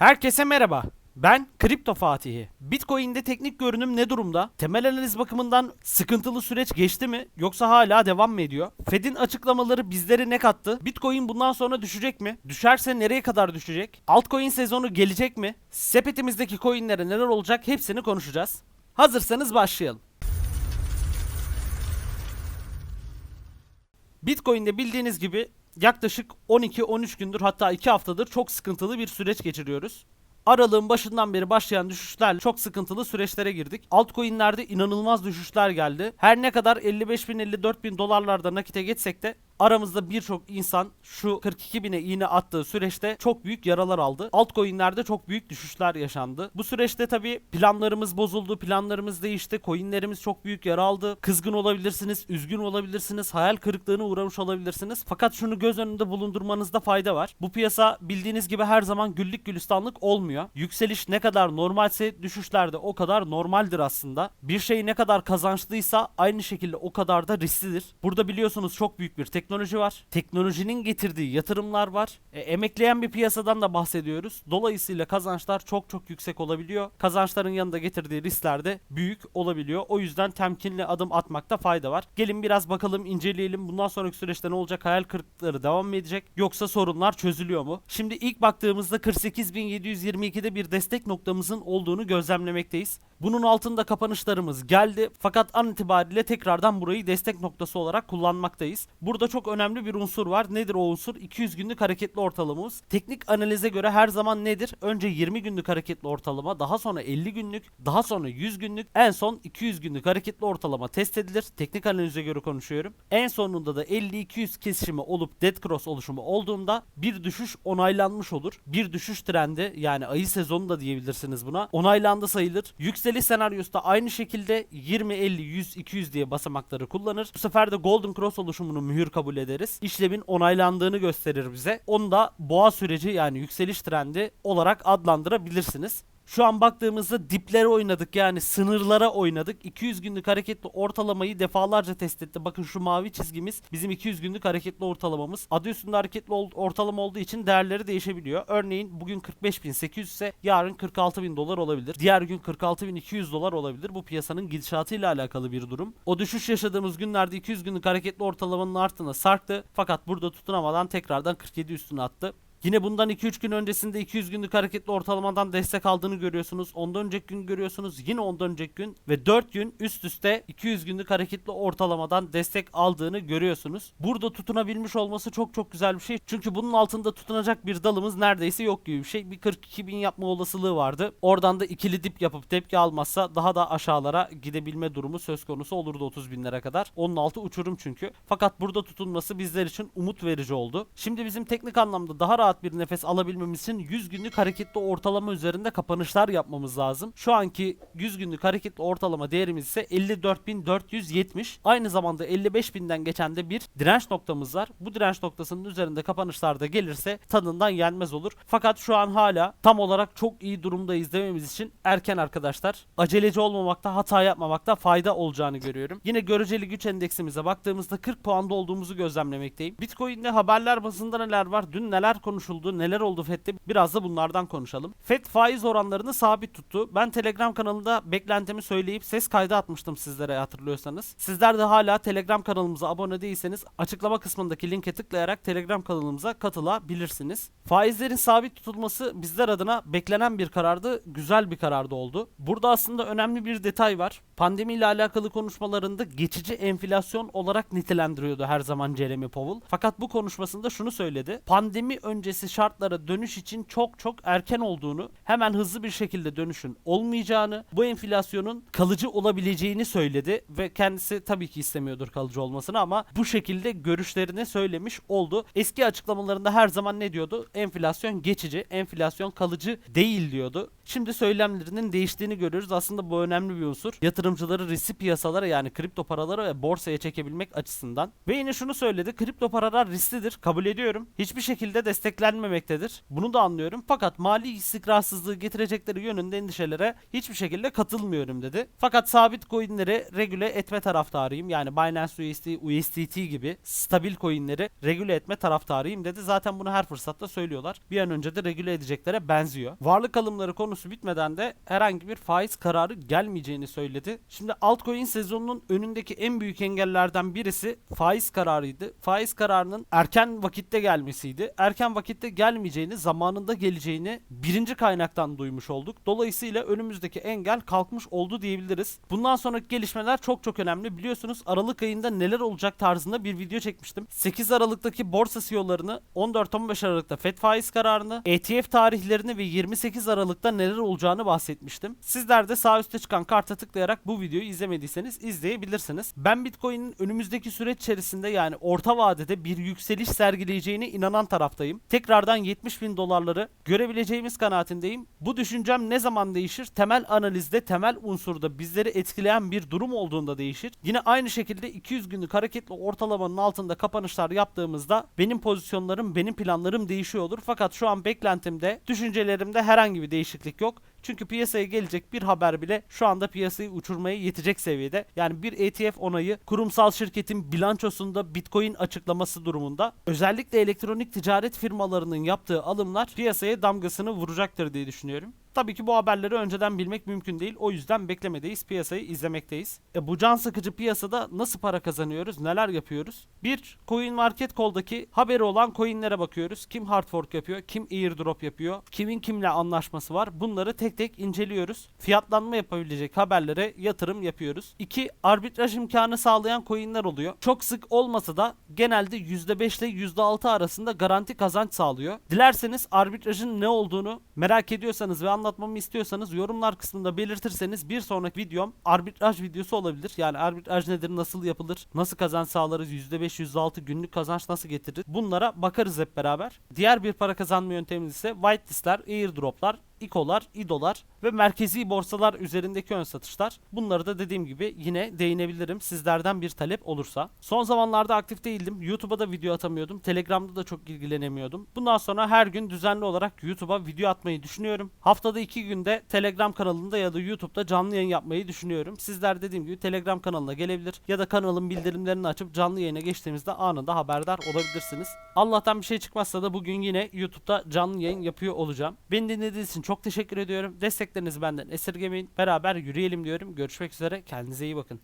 Herkese merhaba. Ben Kripto Fatihi. Bitcoin'de teknik görünüm ne durumda? Temel analiz bakımından sıkıntılı süreç geçti mi yoksa hala devam mı ediyor? Fed'in açıklamaları bizlere ne kattı? Bitcoin bundan sonra düşecek mi? Düşerse nereye kadar düşecek? Altcoin sezonu gelecek mi? Sepetimizdeki coinlere neler olacak hepsini konuşacağız. Hazırsanız başlayalım. Bitcoin'de bildiğiniz gibi yaklaşık 12-13 gündür hatta 2 haftadır çok sıkıntılı bir süreç geçiriyoruz. Aralığın başından beri başlayan düşüşlerle çok sıkıntılı süreçlere girdik. Altcoin'lerde inanılmaz düşüşler geldi. Her ne kadar 55 bin 54 bin dolarlarda nakite geçsek de aramızda birçok insan şu 42 bine iğne attığı süreçte çok büyük yaralar aldı. Altcoin'lerde çok büyük düşüşler yaşandı. Bu süreçte tabii planlarımız bozuldu, planlarımız değişti, coinlerimiz çok büyük yara aldı. Kızgın olabilirsiniz, üzgün olabilirsiniz, hayal kırıklığına uğramış olabilirsiniz. Fakat şunu göz önünde bulundurmanızda fayda var. Bu piyasa bildiğiniz gibi her zaman güllük gülistanlık olmuyor. Yükseliş ne kadar normalse düşüşler de o kadar normaldir aslında. Bir şey ne kadar kazançlıysa aynı şekilde o kadar da risklidir. Burada biliyorsunuz çok büyük bir teknoloji var. Teknolojinin getirdiği yatırımlar var. E, emekleyen bir piyasadan da bahsediyoruz. Dolayısıyla kazançlar çok çok yüksek olabiliyor. Kazançların yanında getirdiği riskler de büyük olabiliyor. O yüzden temkinli adım atmakta fayda var. Gelin biraz bakalım inceleyelim. Bundan sonraki süreçte ne olacak? Hayal kırıklıkları devam mı edecek? Yoksa sorunlar çözülüyor mu? Şimdi ilk baktığımızda 48.722'de bir destek noktamızın olduğunu gözlemlemekteyiz. Bunun altında kapanışlarımız geldi fakat an itibariyle tekrardan burayı destek noktası olarak kullanmaktayız. Burada çok önemli bir unsur var. Nedir o unsur? 200 günlük hareketli ortalamamız. Teknik analize göre her zaman nedir? Önce 20 günlük hareketli ortalama, daha sonra 50 günlük, daha sonra 100 günlük, en son 200 günlük hareketli ortalama test edilir. Teknik analize göre konuşuyorum. En sonunda da 50-200 kesişimi olup dead cross oluşumu olduğunda bir düşüş onaylanmış olur. Bir düşüş trendi yani ayı sezonu da diyebilirsiniz buna. Onaylandı sayılır. Yükseliş senaryosu da aynı şekilde 20, 50, 100, 200 diye basamakları kullanır. Bu sefer de golden cross oluşumunu mühür kabul ederiz. İşlemin onaylandığını gösterir bize. Onu da boğa süreci yani yükseliş trendi olarak adlandırabilirsiniz. Şu an baktığımızda diplere oynadık yani sınırlara oynadık. 200 günlük hareketli ortalamayı defalarca test etti. Bakın şu mavi çizgimiz bizim 200 günlük hareketli ortalamamız. Adı üstünde hareketli ortalama olduğu için değerleri değişebiliyor. Örneğin bugün 45.800 ise yarın 46.000 dolar olabilir. Diğer gün 46.200 dolar olabilir. Bu piyasanın gidişatıyla alakalı bir durum. O düşüş yaşadığımız günlerde 200 günlük hareketli ortalamanın altına sarktı. Fakat burada tutunamadan tekrardan 47 üstüne attı. Yine bundan 2-3 gün öncesinde 200 günlük hareketli ortalamadan destek aldığını görüyorsunuz. Ondan önceki gün görüyorsunuz. Yine ondan önceki gün ve 4 gün üst üste 200 günlük hareketli ortalamadan destek aldığını görüyorsunuz. Burada tutunabilmiş olması çok çok güzel bir şey. Çünkü bunun altında tutunacak bir dalımız neredeyse yok gibi bir şey. Bir 42 bin yapma olasılığı vardı. Oradan da ikili dip yapıp tepki almazsa daha da aşağılara gidebilme durumu söz konusu olurdu 30 binlere kadar. Onun altı uçurum çünkü. Fakat burada tutunması bizler için umut verici oldu. Şimdi bizim teknik anlamda daha rahat bir nefes alabilmemiz için 100 günlük hareketli ortalama üzerinde kapanışlar yapmamız lazım. Şu anki 100 günlük hareketli ortalama değerimiz ise 54.470. Aynı zamanda 55.000'den geçen de bir direnç noktamız var. Bu direnç noktasının üzerinde kapanışlar da gelirse tadından yenmez olur. Fakat şu an hala tam olarak çok iyi durumdayız dememiz için erken arkadaşlar. Aceleci olmamakta, hata yapmamakta fayda olacağını görüyorum. Yine göreceli güç endeksimize baktığımızda 40 puanda olduğumuzu gözlemlemekteyim. Bitcoin'de haberler bazında neler var? Dün neler konuşuldu? Neler oldu FED'de? Biraz da bunlardan konuşalım. FED faiz oranlarını sabit tuttu. Ben Telegram kanalında beklentimi söyleyip ses kaydı atmıştım sizlere hatırlıyorsanız. Sizler de hala Telegram kanalımıza abone değilseniz açıklama kısmındaki linke tıklayarak Telegram kanalımıza katılabilirsiniz. Faizlerin sabit tutulması bizler adına beklenen bir karardı. Güzel bir karardı oldu. Burada aslında önemli bir detay var. Pandemiyle alakalı konuşmalarında geçici enflasyon olarak nitelendiriyordu her zaman Jeremy Powell. Fakat bu konuşmasında şunu söyledi. Pandemi öncesi şartlara dönüş için çok çok erken olduğunu, hemen hızlı bir şekilde dönüşün olmayacağını, bu enflasyonun kalıcı olabileceğini söyledi ve kendisi tabii ki istemiyordur kalıcı olmasını ama bu şekilde görüşlerini söylemiş oldu. Eski açıklamalarında her zaman ne diyordu? Enflasyon geçici, enflasyon kalıcı değil diyordu. Şimdi söylemlerinin değiştiğini görüyoruz. Aslında bu önemli bir unsur. Yatırımcıları riskli piyasalara yani kripto paralara ve borsaya çekebilmek açısından. Ve yine şunu söyledi. Kripto paralar risklidir. Kabul ediyorum. Hiçbir şekilde beklenmemektedir. Bunu da anlıyorum. Fakat mali istikrarsızlığı getirecekleri yönünde endişelere hiçbir şekilde katılmıyorum dedi. Fakat sabit coinleri regüle etme taraftarıyım. Yani Binance USD, USDT gibi stabil coinleri regüle etme taraftarıyım dedi. Zaten bunu her fırsatta söylüyorlar. Bir an önce de regüle edeceklere benziyor. Varlık alımları konusu bitmeden de herhangi bir faiz kararı gelmeyeceğini söyledi. Şimdi altcoin sezonunun önündeki en büyük engellerden birisi faiz kararıydı. Faiz kararının erken vakitte gelmesiydi. Erken vakitte gelmeyeceğini, zamanında geleceğini birinci kaynaktan duymuş olduk. Dolayısıyla önümüzdeki engel kalkmış oldu diyebiliriz. Bundan sonraki gelişmeler çok çok önemli. Biliyorsunuz Aralık ayında neler olacak tarzında bir video çekmiştim. 8 Aralık'taki borsa CEO'larını, 14-15 Aralık'ta FED faiz kararını, ETF tarihlerini ve 28 Aralık'ta neler olacağını bahsetmiştim. Sizler de sağ üstte çıkan karta tıklayarak bu videoyu izlemediyseniz izleyebilirsiniz. Ben Bitcoin'in önümüzdeki süreç içerisinde yani orta vadede bir yükseliş sergileyeceğine inanan taraftayım. Tekrardan 70 bin dolarları görebileceğimiz kanaatindeyim. Bu düşüncem ne zaman değişir? Temel analizde, temel unsurda bizleri etkileyen bir durum olduğunda değişir. Yine aynı şekilde 200 günlük hareketli ortalamanın altında kapanışlar yaptığımızda benim pozisyonlarım, benim planlarım değişiyor olur. Fakat şu an beklentimde, düşüncelerimde herhangi bir değişiklik yok. Çünkü piyasaya gelecek bir haber bile şu anda piyasayı uçurmaya yetecek seviyede. Yani bir ETF onayı kurumsal şirketin bilançosunda Bitcoin açıklaması durumunda özellikle elektronik ticaret firmalarının yaptığı alımlar piyasaya damgasını vuracaktır diye düşünüyorum. Tabii ki bu haberleri önceden bilmek mümkün değil. O yüzden beklemedeyiz. Piyasayı izlemekteyiz. E bu can sıkıcı piyasada nasıl para kazanıyoruz? Neler yapıyoruz? Bir, Coin Market Call'daki haberi olan coinlere bakıyoruz. Kim hard fork yapıyor? Kim airdrop yapıyor? Kimin kimle anlaşması var? Bunları tek tek inceliyoruz. Fiyatlanma yapabilecek haberlere yatırım yapıyoruz. İki, arbitraj imkanı sağlayan coinler oluyor. Çok sık olmasa da genelde %5 ile %6 arasında garanti kazanç sağlıyor. Dilerseniz arbitrajın ne olduğunu merak ediyorsanız ve anlatmamı istiyorsanız yorumlar kısmında belirtirseniz bir sonraki videom arbitraj videosu olabilir. Yani arbitraj nedir, nasıl yapılır, nasıl kazanç sağlarız, %5, %6 günlük kazanç nasıl getirir bunlara bakarız hep beraber. Diğer bir para kazanma yöntemimiz ise whitelistler, airdroplar, İKO'lar, İDO'lar ve merkezi borsalar üzerindeki ön satışlar. Bunları da dediğim gibi yine değinebilirim sizlerden bir talep olursa. Son zamanlarda aktif değildim. YouTube'a da video atamıyordum. Telegram'da da çok ilgilenemiyordum. Bundan sonra her gün düzenli olarak YouTube'a video atmayı düşünüyorum. Haftada iki günde Telegram kanalında ya da YouTube'da canlı yayın yapmayı düşünüyorum. Sizler dediğim gibi Telegram kanalına gelebilir ya da kanalın bildirimlerini açıp canlı yayına geçtiğimizde anında haberdar olabilirsiniz. Allah'tan bir şey çıkmazsa da bugün yine YouTube'da canlı yayın yapıyor olacağım. Beni dinlediğiniz için çok teşekkür ediyorum. Desteklerinizi benden esirgemeyin. Beraber yürüyelim diyorum. Görüşmek üzere. Kendinize iyi bakın.